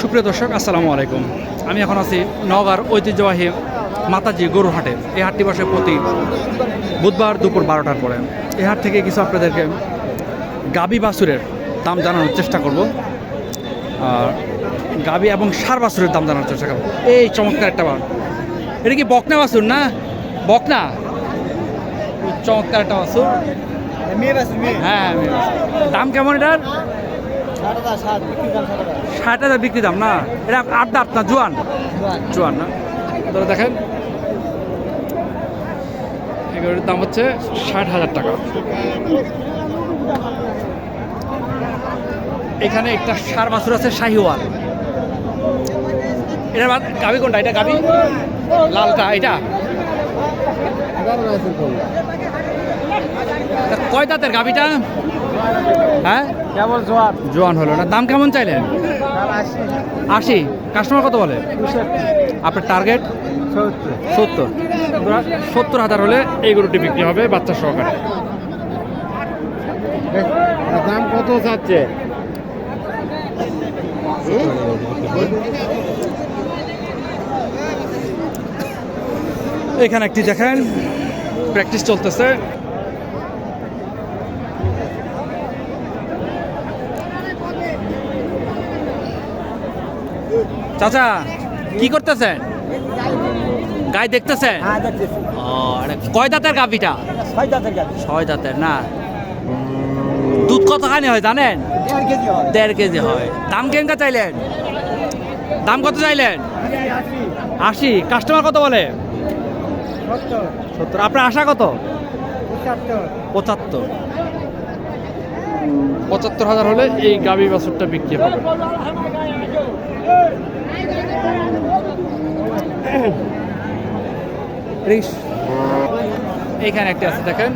সুপ্রিয় দর্শক আসসালামু আলাইকুম। আমি এখন আছি নওগাঁর ঐতিহ্যবাহী মাতাজি গরুর হাটে। এই হাটটি বসে প্রতি বুধবার দুপুর বারোটার পরে। এই হাট থেকে কিছু আপনাদেরকে গাবি বাসুরের দাম জানানোর চেষ্টা করব। আর গাবি এবং সার বাছুরের দাম জানানোর চেষ্টা করব। এই চমৎকার একটা বার এটা কি বকনা বাসুর না? বকনা? চমৎকার একটা বাসুর হ্যাঁ দাম কেমন এটার? ষাট হাজার বিক্রি দাম না? এটা আট দাঁত না জোয়ান? জোয়ান। না? তাহলে দেখেন। এগুলোর দাম হচ্ছে ষাট হাজার টাকা। এখানে একটা সার বাছুর আছে শাহিওয়াল। এটা গাবি কোনটা? এটা গাবি? লালটা এটা? এটা কয় দাঁতের গাবিটা? হ্যাঁ? কেমন জোয়ার জোয়ান হলো না। দাম কেমন চাইলেন? আশি। কাস্টমার কত বলে? আপনার টার্গেট সত্তর। সত্তর। হাজার হলে এই গরুটি বিক্রি হবে বাচ্চা সহকারে। দাম কত চাচ্ছে এখানে একটি দেখেন। প্র্যাকটিস চলতেছে। চাচা কি করতেছেন? গায়ে দেখতেছেন? হ্যাঁ কয় দাঁতের গাভিটা? ছয় দাঁতের না। দুধ কতখানি হয় জানেন? দেড় কেজি হয়। দাম কেমন চাইলেন? দাম কত চাইলেন? আশি। কাস্টমার কত বলে? সত্তর। আপনার আশা কত? পঁচাত্তর। পঁচাত্তর। হাজার হলে এই গাবি বাছুরটা বিক্রি হবে। এইখানে একটা আছে, দেখেন।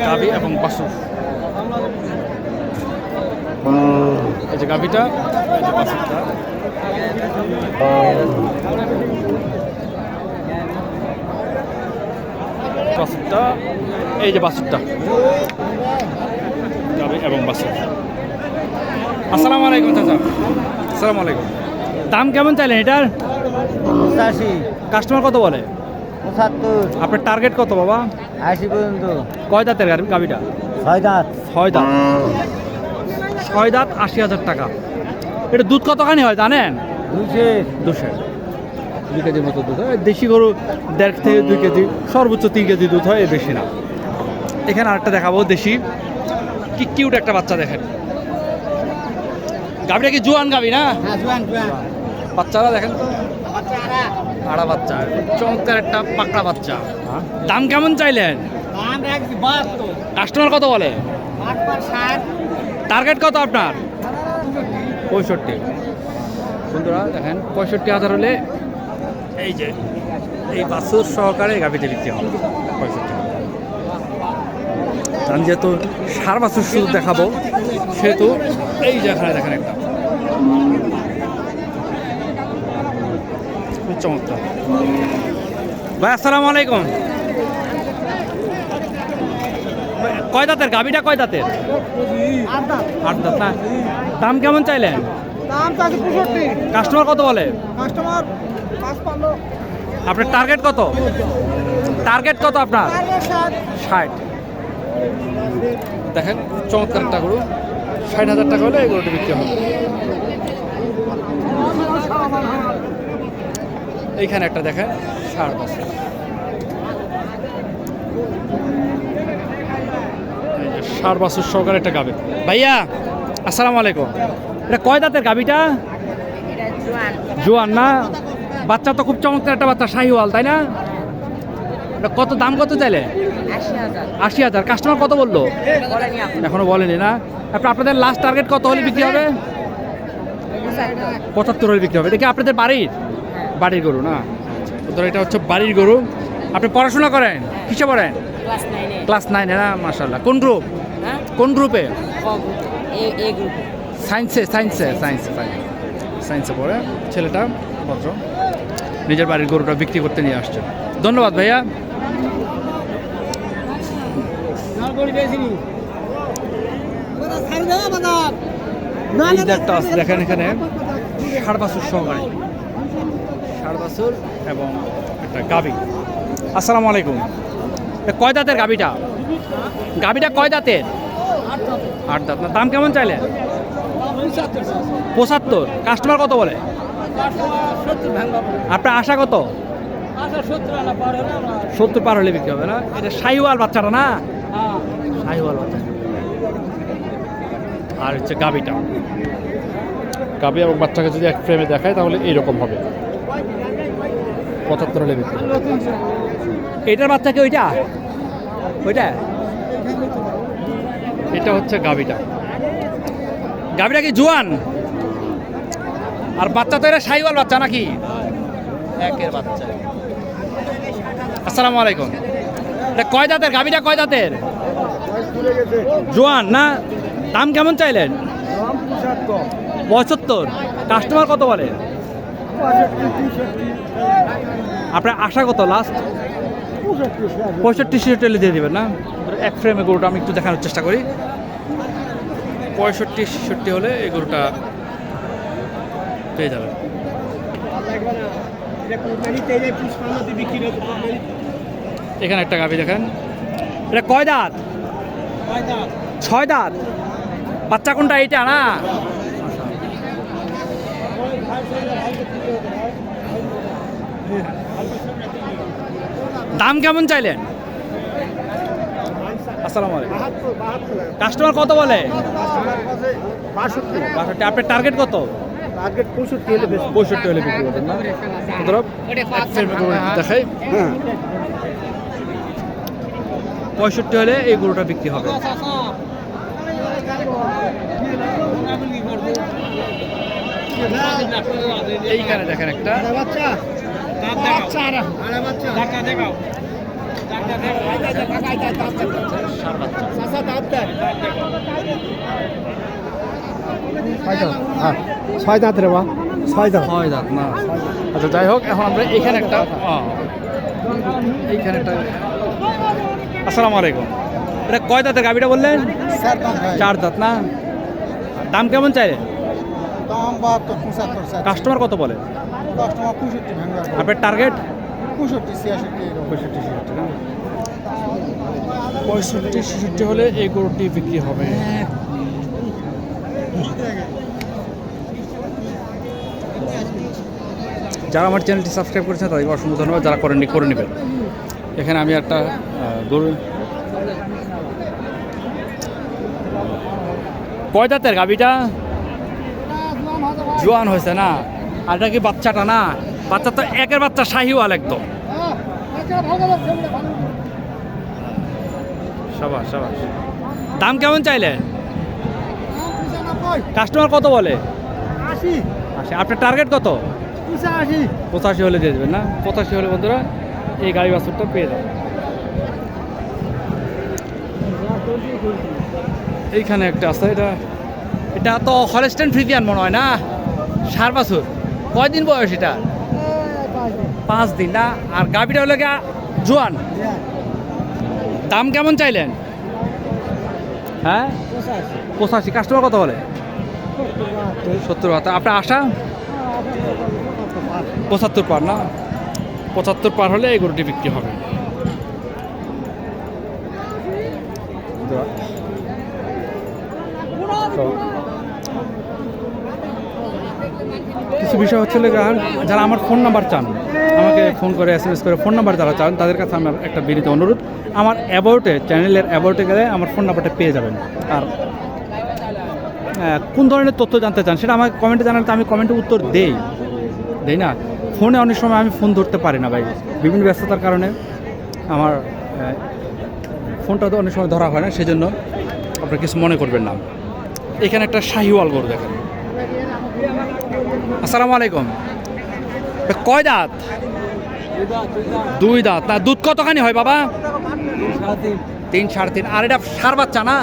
গাবি এবং বাছুর এই যে গাবিটা এই যে বাছুরটা এই যে বাছুরটা। গাবি এবং বাছুর। আসসালামু আলাইকুম চাচা। আসসালামু আলাইকুম। দাম কেমন চাইলেন এটার? পঁচাশি। কাস্টমার কত বলে? পঁচাত্তর। আপনার টার্গেট কত বাবা? আশি পর্যন্ত। কয় দাঁতের গাবি- গাবিটা ছয় দাঁত। ছয় দাঁত। ছয় দাঁত আশি হাজার টাকা। এটা দুধ কতখানি হয় জানেন? দুইশে দুশো দুই কেজির মতো দুধ হয়। দেশি গরু দেড় থেকে দুই কেজি সর্বোচ্চ তিন কেজি দুধ হয় বেশি না। এখানে আরেকটা দেখাবো দেশি। কি কিউট একটা বাচ্চা দেখেন। গাবিটা কি জুয়ান গাবি না? হ্যাঁ বাচ্চারা দেখেন আড়া বাচ্চা চমৎকার একটা পাকড়া বাচ্চা। দাম কেমন চাইলেন? কাস্টমার কত বলে? টার্গেট কত আপনার? পঁয়ষট্টি। বন্ধুরা দেখেন পঁয়ষট্টি হাজার হলে এই যে এই বাছুর সহকারে গাভিতে বিক্রি হবে। পঁয়ষট্টি হাজার। আমি যেহেতু সার বাছুর শুধু দেখাবো সেহেতু এই যে এখানে দেখেন একটা। খুব চমৎকার। ভাই আসসালামু আলাইকুম। কয় দাঁতের? গাভিটা কয় দাঁতের? আট দাঁত না? দাম কেমন চাইলেন? কাস্টমার কত বলে? কাস্টমার আপনার টার্গেট কত? টার্গেট কত আপনার? ষাট। ষাট। দেখেন চমৎকার একটা গরু। ষাট হাজার টাকা হলে এই বিক্রি হবে। এইখানে একটা দেখেন ষাট যে ষাট বছর সহকারে একটা গাবে ভাইয়া, আসসালামু আলাইকুম। এটা কয় দাঁতের গাবিটা জোয়ান না? বাচ্চা তো খুব চমৎকার একটা বাচ্চা, শাহিওয়াল, তাই না? কত, দাম কত চাইলে? আশি হাজার। কাস্টমার কত বলল? এখনও বলেনি না? তারপর আপনাদের লাস্ট টার্গেট কত হলে বিক্রি হবে? পঁচাত্তর হলে বিক্রি হবে। এটা কি আপনাদের বাড়ির? বাড়ির গরু না? ধর এটা হচ্ছে বাড়ির গরু। আপনি পড়াশোনা করেন? কিসে পড়েন? ক্লাস নাইনে না? মাসাল্লাহ কোন গ্রুপ হ্যাঁ? কোন গ্রুপে সায়েন্সে সায়েন্সে সায়েন্সে সায়েন্সে পড়ে। ছেলেটা ভদ্র। নিজের বাড়ির গরুটা বিক্রি করতে নিয়ে আসছে। ধন্যবাদ ভাইয়া। আছে দেখেন এখানে ষাট বাছুর সহকারে। ষাট বাছুর এবং একটা গাবি। আসসালামু আলাইকুম। কয় দাঁতের গাবিটা? গাবিটা কয় দাঁতের? আট দাঁত। না দাম কেমন চাইলেন? পঁচাত্তর। কাস্টমার কত বলে? আপনার আশা কত? সত্তর পার হলে বিক্রি হবে না? এটা শাহিওয়াল বাচ্চাটা না? শাহিওয়াল বাচ্চা আর হচ্ছে গাবিটা গাবি এবং বাচ্চাকে যদি এক ফ্রেমে দেখায় তাহলে এইরকম হবে। পঁচাত্তর হলে বিক্রি। এটার বাচ্চা কি ওইটা? ওইটা? এটা হচ্ছে গাবিটা গাবিটা কি জোয়ান? আর বাচ্চা তো এটা সাইওয়াল বাচ্চা নাকি? একের বাচ্চা। আসসালামু আলাইকুম। এটা কয় দাঁতের? গাবিটা কয় দাঁতের? জোয়ান না দাম কেমন চাইলেন? পঁচাত্তর। কাস্টমার কত বলে? আপনার আশা কত লাস্ট পঁয়ষট্টি ছেষট্টি দিয়ে দেবেন না? এক ফ্রেমে গরুটা আমি একটু দেখানোর চেষ্টা করি। পঁয়ষট্টি ছেষট্টি হলে এই গরুটা পেয়ে যাবেন। এখানে একটা গাভি দেখেন। এটা কয় দাঁত? ছয় দাঁত। বাচ্চা কোনটা এইটা না? দাম কেমন চাইলেন? আসসালামু আলাইকুম। কাস্টমার কত বলে? বাষট্টি। আপনার টার্গেট কত? পঁয়ষট্টি হলে বিক্রি করবেন না। ধরো এক ফ্রেমে গরু দেখাই। পঁয়ষট্টি হলে এই গরুটা বিক্রি হবে। এইখানে দেখেন একটা। ছয় দাঁত রে বা ছয় দাঁত হয় দাঁত না। আচ্ছা যাই হোক, এখন আমরা এখানে একটা এইখানে একটা আসসালামু আলাইকুম। এটা কয় দাঁতের গাবিটা বললেন? চার দাঁত না? দাম কেমন চাইলেন কাস্টমার কত বলে? আপনার টার্গেট পঁয়ষট্টি ছেষট্টি হলে এই গরুটি বিক্রি হবে। যারা আমার চ্যানেলটি সাবস্ক্রাইব করেছেন তাদেরকে অসংখ্য ধন্যবাদ যারা করেননি করে নেবেন। এখানে আমি একটা গরু কয় দাঁতের গাবিটা জোয়ান হয়েছে না? আর এটা কি বাচ্চাটা না? বাচ্চা তো একের বাচ্চা শাহিওয়াল একদম। সাবাস সাবাস। দাম কেমন চাইলেন কাস্টমার কত বলে? আশি। আপনার টার্গেট কত? পঁচাশি। পঁচাশি হলে দিয়ে দেবেন না? পঁচাশি হলে বন্ধুরা এই গাড়ি বাছুরটা পেয়ে যাবেন। এইখানে একটা আছে, এটা এটা তো হলস্টেন ফ্রিজিয়ান মনে হয় না? সার বাছুর। কয়দিন বয়স এটা? পাঁচ দিন না? আর গাভিটা হলে জোয়ান। দাম কেমন চাইলেন? হ্যাঁ? পঁচাশি। কাস্টমার কত বলে? সত্তর হাজার। আপনার আশা? পঁচাত্তর পার না? পঁচাত্তর পার হলে এই গরুটি বিক্রি হবে। তো কিছু বিষয় হচ্ছে যারা আমার ফোন নাম্বার চান, আমাকে ফোন করে এস এম এস করে ফোন নাম্বার যারা চান, তাদের কাছে আমার একটা বিনীত অনুরোধ, আমার অ্যাবাউটে চ্যানেলের অ্যাবাউটে গেলে আমার ফোন নাম্বারটা পেয়ে যাবেন। আর কোন ধরনের তথ্য জানতে চান সেটা আমাকে কমেন্টে জানালে তো আমি কমেন্টে উত্তর দেই। দেই না? ফোনে অনেক সময় আমি ফোন ধরতে পারি না ভাই। বিভিন্ন ব্যস্ততার কারণে আমার ফোনটা তো অনেক সময় ধরা হয় না সেজন্য আপনারা কিছু মনে করবেন না। এখানে একটা শাহিওয়াল গরু দেখেন। আসসালামু আলাইকুম। কয় দাঁত? দুই দাঁত। না দুধ কতখানি হয় বাবা? তিন সাড়ে তিন। আর এটা সার বাচ্চা না?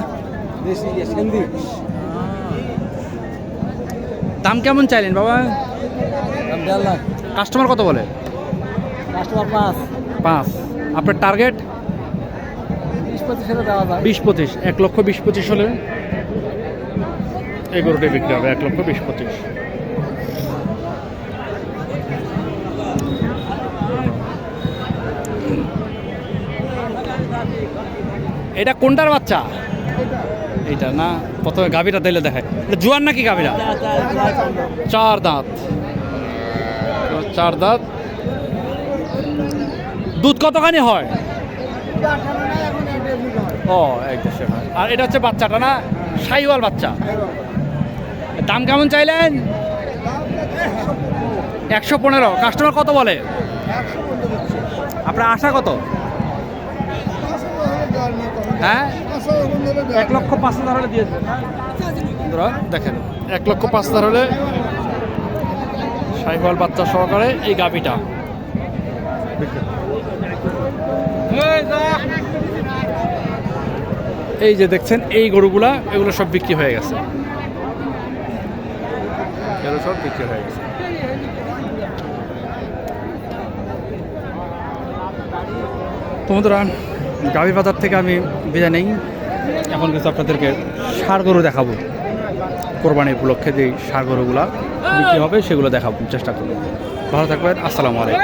দাম কেমন চাইলেন বাবা? কাস্টমার কত বলে? কাস্টমার পাঁচ। পাঁচ। আপনার টার্গেট? বিশ পঁচিশ, এক লক্ষ বিশ পঁচিশ হলে? এই গরুটাই বিক্রি হবে, এক লক্ষ বিশ পঁচিশ। এটা কোনটার বাচ্চা? এটা না, প্রথমে গাভীটা দিলে দেখায়। এটা জুয়ার নাকি গাভীরা চার দাঁত। চার দাঁত। দুধ কতখানি হয়? ও এক দেশে আর এটা হচ্ছে বাচ্চাটা না? সাইওয়াল বাচ্চা। দাম কেমন চাইলেন? একশো পনেরো। কাস্টমার কত বলে? আপনার আশা কত? হ্যাঁ? এক লক্ষ পাঁচ হাজার হলে দিয়ে বন্ধুরা দেখেন। এক লক্ষ পাঁচ হাজার হলে সাইওয়াল বাচ্চা সহকারে এই গাভিটা। এই যে দেখছেন এই গরুগুলা এগুলো সব বিক্রি হয়ে গেছে। এগুলো সব বিক্রি হয়ে গেছে। তো বন্ধুরা গাভী বাজার থেকে আমি বিদায় নেই। এখন কিছু আপনাদেরকে সার গরু দেখাবো। কোরবানি উপলক্ষে যে সার গরুগুলা বিক্রি হবে সেগুলো দেখাবো চেষ্টা করব। ভালো থাকবেন আসসালামু আলাইকুম।